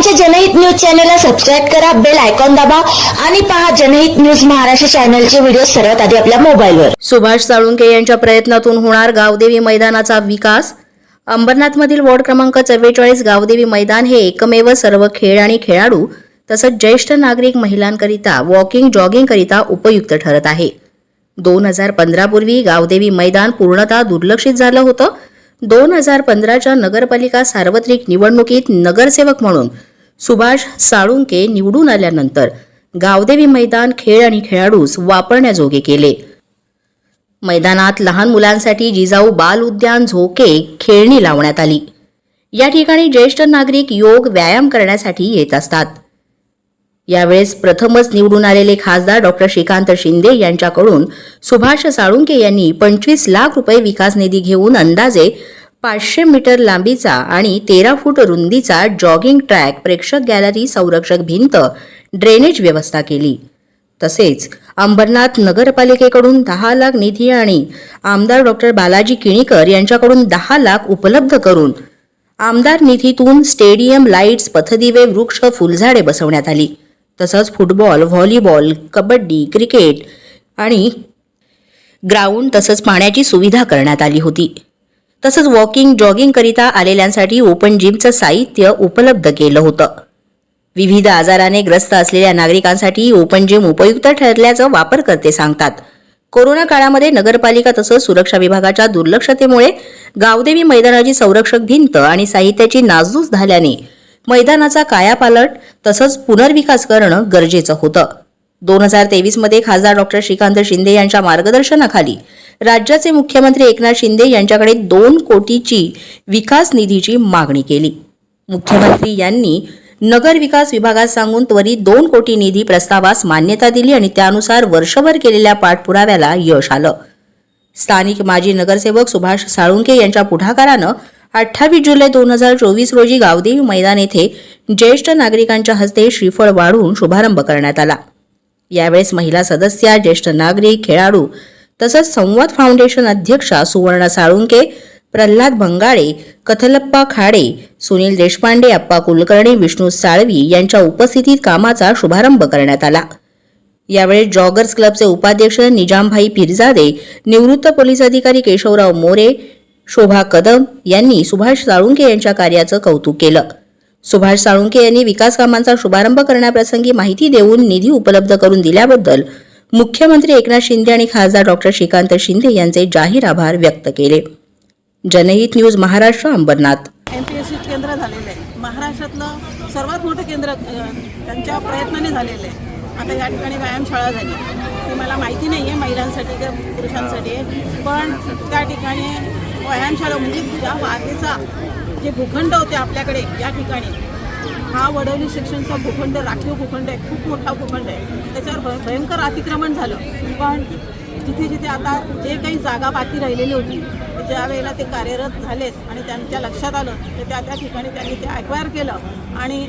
आमच्या जनहित न्यूज चॅनलला सबस्क्राईब करा बेल आयकॉन दाबा आणि पहा जनहित न्यूज महाराष्ट्र चॅनलचे व्हिडिओ सर्वात आधी आपल्या मोबाईलवर. सुभाष साळुंके यांच्या प्रयत्नातून होणार गावदेवी मैदानाचा विकास. अंबरनाथमधील वॉर्ड क्रमांक चव्वेचाळीस गावदेवी मैदान हे एकमेव सर्व खेळ आणि खेळाडू तसंच ज्येष्ठ नागरिक महिलांकरिता वॉकिंग जॉगिंग करिता उपयुक्त ठरत आहे. दोन हजार पंधरा पूर्वी गावदेवी मैदान पूर्णतः दुर्लक्षित झालं होतं. दोन हजार पंधराच्या नगरपालिका सार्वत्रिक निवडणुकीत नगरसेवक म्हणून सुभाष साळुंके निवडून आल्यानंतर गावदेवी मैदान खेळ आणि खेळाडूस वापरण्याजोगे केले. मैदानात लहान मुलांसाठी जिजाऊ बाल उद्यान झोके खेळणी लावण्यात आली. या ठिकाणी ज्येष्ठ नागरिक योग व्यायाम करण्यासाठी येत असतात. यावेळेस प्रथमच निवडून आलेले खासदार डॉक्टर श्रीकांत शिंदे यांच्याकडून सुभाष साळुंके यांनी पंचवीस लाख रुपये विकास निधी घेऊन अंदाजे पाचशे मीटर लांबीचा आणि तेरा फूट रुंदीचा जॉगिंग ट्रॅक प्रेक्षक गॅलरी संरक्षक भिंत ड्रेनेज व्यवस्था केली. तसेच अंबरनाथ नगरपालिकेकडून दहा लाख निधी आणि आमदार डॉक्टर बालाजी किणीकर यांच्याकडून दहा लाख उपलब्ध करून आमदार निधीतून स्टेडियम लाईट्स पथदिवे वृक्ष फुलझाडे बसवण्यात आली. तसंच फुटबॉल व्हॉलीबॉल कबड्डी क्रिकेट आणि ग्राउंड तसंच पाण्याची सुविधा करण्यात आली होती. तसंच वॉकिंग जॉगिंग करिता आलेल्यांसाठी ओपन जिमचं साहित्य उपलब्ध केलं होतं. विविध आजाराने ग्रस्त असलेल्या नागरिकांसाठी ओपन जिम उपयुक्त ठरल्याचं वापरकर्ते सांगतात. कोरोना काळामध्ये नगरपालिका तसंच सुरक्षा विभागाच्या दुर्लक्षतेमुळे गावदेवी मैदानाची संरक्षक भिंत आणि साहित्याची नासधूस झाल्याने मैदानाचा कायापालट तसंच पुनर्विकास करणं गरजेचं होतं. दोन हजार तेवीसमध्ये खासदार डॉक्टर श्रीकांत शिंदे यांच्या मार्गदर्शनाखाली राज्याचे मुख्यमंत्री एकनाथ शिंदे यांच्याकडे दोन कोटीची विकास निधीची मागणी केली. मुख्यमंत्री यांनी नगर विकास विभागात सांगून त्वरित दोन कोटी निधी प्रस्तावास मान्यता दिली आणि त्यानुसार वर्षभर केलेल्या पाठपुराव्याला यश आलं. स्थानिक माजी नगरसेवक सुभाष साळुंके यांच्या पुढाकारानं अठ्ठावीस जुलै दोन हजार चोवीस रोजी गावदेवी मैदान येथे ज्येष्ठ नागरिकांच्या हस्ते श्रीफळ वाढून शुभारंभ करण्यात आला. यावेळेस महिला सदस्या ज्येष्ठ नागरिक खेळाडू तसंच संवाद फाउंडेशन अध्यक्षा सुवर्णा साळुंके प्रल्हाद भंगाळे कथलप्पा खाडे सुनील देशपांडे अप्पा कुलकर्णी विष्णू साळवी यांच्या उपस्थितीत कामाचा शुभारंभ करण्यात आला. यावेळी जॉगर्स क्लबचे उपाध्यक्ष निजामभाई पिरजादे निवृत्त पोलीस अधिकारी केशवराव मोरे शोभा कदम यांनी सुभाष साळुंके यांच्या कार्याचं कौतुक केलं. सुभाष साळुंके यांनी विकास कामांचा शुभारंभ करण्याप्रसंगी माहिती देऊन निधी उपलब्ध करून दिल्याबद्दल मुख्यमंत्री एकनाथ शिंदे आणि खासदार डॉक्टर श्रीकांत शिंदे यांचे जाहीर आभार व्यक्त केले. जनहित न्यूज महाराष्ट्र अंबरनाथ. एमपीएससी केंद्र झालेलं आहे. महाराष्ट्रातलं सर्वात मोठं केंद्र त्यांच्या प्रयत्नाने झालेलं आहे. आता या ठिकाणी व्यायामशाळा झाली. ती मला माहिती नाही आहे महिलांसाठी किंवा पुरुषांसाठी. आहे. पण त्या ठिकाणी व्यायामशाळा म्हणजे या वाटेचा जे भूखंड होते आपल्याकडे या ठिकाणी हा वडवली सेक्शनचा भूखंड राखीव भूखंड आहे खूप मोठा भूखंड आहे. त्याच्यावर भयंकर अतिक्रमण झालं. पण जिथे जिथे आता जे काही जागा बाकी राहिलेली होती ज्या वेळेला ते कार्यरत झालेत आणि त्यांच्या लक्षात आलं तर त्या त्या ठिकाणी त्यांनी ते ॲक्वायर केलं. आणि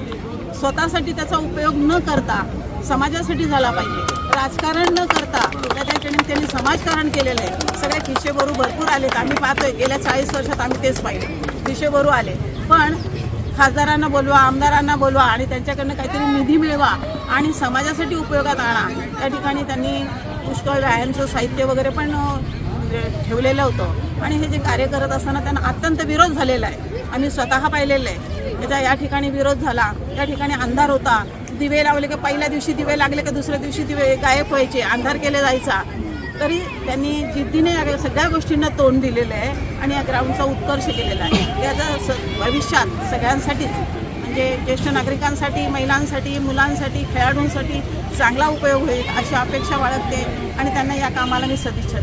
स्वतःसाठी त्याचा उपयोग न करता समाजासाठी झाला पाहिजे. राजकारण न करता त्या ठिकाणी त्यांनी समाजकारण केलेलं आहे. सगळे खिशेबरू भरपूर आलेत. आम्ही पाहतोय गेल्या चाळीस वर्षात आम्ही तेच पाहिलं. खिशेबरू आले. पण खासदारांना बोलवा आमदारांना बोलवा आणि त्यांच्याकडनं काहीतरी निधी मिळवा आणि समाजासाठी उपयोगात आणा. त्या ठिकाणी त्यांनी पुष्कळ व्यायामचं साहित्य वगैरे पण ठेवलेलं होतं. आणि हे जे कार्य करत असताना त्यांना अत्यंत विरोध झालेला आहे. आम्ही स्वतः पाहिलेलं आहे. त्याचा या ठिकाणी विरोध झाला त्या ठिकाणी अंधार होता. दिवे लावले की पहिल्या दिवशी दिवे लागले का दुसऱ्या दिवशी दिवे गायब व्हायचे अंधार केले जायचा. तरी त्यांनी जिद्दीने या सगळ्या गोष्टींना तोंड दिलेलं आहे आणि या ग्राउंडचा उत्कर्ष केलेला आहे. याचा स भविष्यात सगळ्यांसाठीच म्हणजे ज्येष्ठ नागरिकांसाठी महिलांसाठी मुलांसाठी खेळाडूंसाठी चांगला उपयोग होईल अशी अपेक्षा बाळगते आणि त्यांना या कामाला मी सदिच्छा